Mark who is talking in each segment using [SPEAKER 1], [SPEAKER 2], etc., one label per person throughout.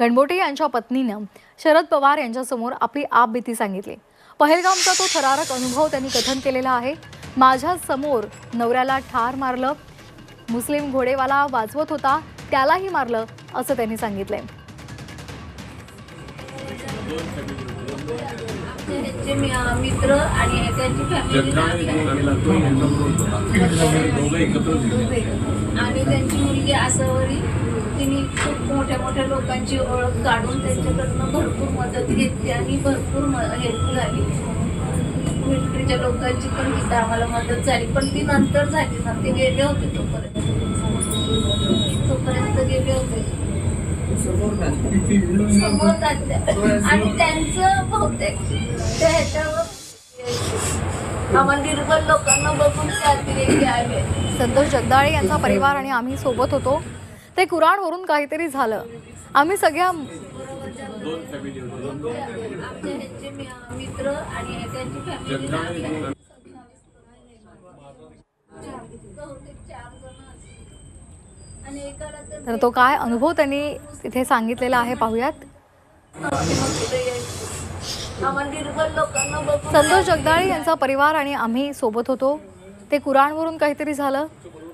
[SPEAKER 1] गणबोटे यांच्या पत्नीनं शरद पवार यांच्यासमोर आपली आपबीती सांगितली. पहलगामचा तो थरारक अनुभव त्यांनी कथन केलेला आहे. माझ्यासमोर नवऱ्याला ठार मारलं मुस्लिम घोडेवाला वाजवत होता त्यालाही मारलं असं त्यांनी सांगितलंय.
[SPEAKER 2] मित्र आणि त्यांची फॅमिली आणि त्यांची मुलगी आसावरी. तिने खूप मोठ्या मोठ्या लोकांची ओळख काढून त्यांच्याकडनं भरपूर मदत घेतली आणि भरपूर हेल्प झाली मिलिटरीच्या लोकांची पण तिथं आम्हाला मदत झाली. पण ती नंतर झाली ना ते गेले होते तोपर्यंत. तोपर्यंत गेले होते. समोर आणि त्यांचं बहुतेक त्या ह्याच्यावर आम्हाला निर्बल लोकांना बघून त्या अतिरेकी
[SPEAKER 1] संतोष जगदाळे यांचा परिवार आणि आम्ही सोबत होतो. ते कुराणवरून काहीतरी झालं. आम्ही सगळ्या
[SPEAKER 2] तर
[SPEAKER 1] तो काय अनुभव त्यांनी तिथे सांगितलेला आहे पाहूयात. संतोष जगदाळे यांचा परिवार आणि आम्ही सोबत होतो. ते कुराणवरून काहीतरी झालं.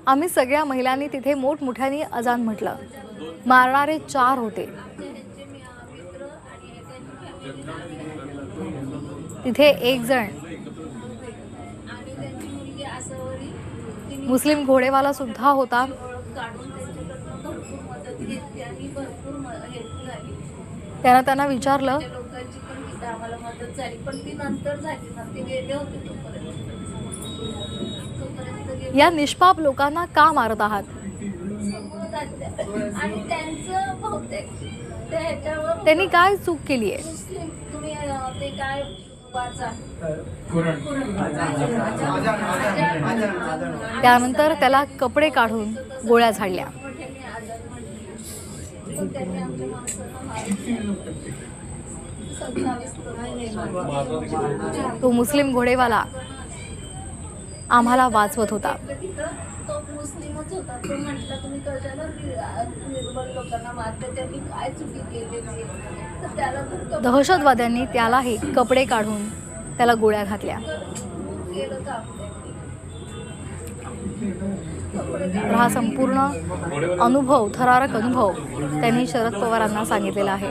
[SPEAKER 1] आम्ही सगळ्या महिलांनी तिथे मोठमोठ्याने अजान म्हटलं. मारणारे चार होते. तिथे एक जण. मुस्लिम घोडेवाला सुद्धा होता.
[SPEAKER 2] ओळख
[SPEAKER 1] त्यानं त्यांना विचारलं. या निष्पाप लोकांना का मारत आहात? त्यांनी काय चूक केली आहे? त्यानंतर त्याला कपडे काढून गोळ्या झाडल्या. तो मुस्लिम घोडेवाला. आम्हाला वाचवत होता.
[SPEAKER 2] तिथं तो मुस्लिमच होता. तो म्हटला तुम्ही कशाला नि- निर्बल लोकांना मारता त्यांनी काय चुकी केलेली आहे?" तर त्याला तर कपडे
[SPEAKER 1] दहशतवाद्यांनी त्यालाही कपडे काढून त्याला गोळ्या घातल्या. तर हा संपूर्ण अनुभव थरारक अनुभव त्यांनी शरद पवारांना सांगितलेला आहे.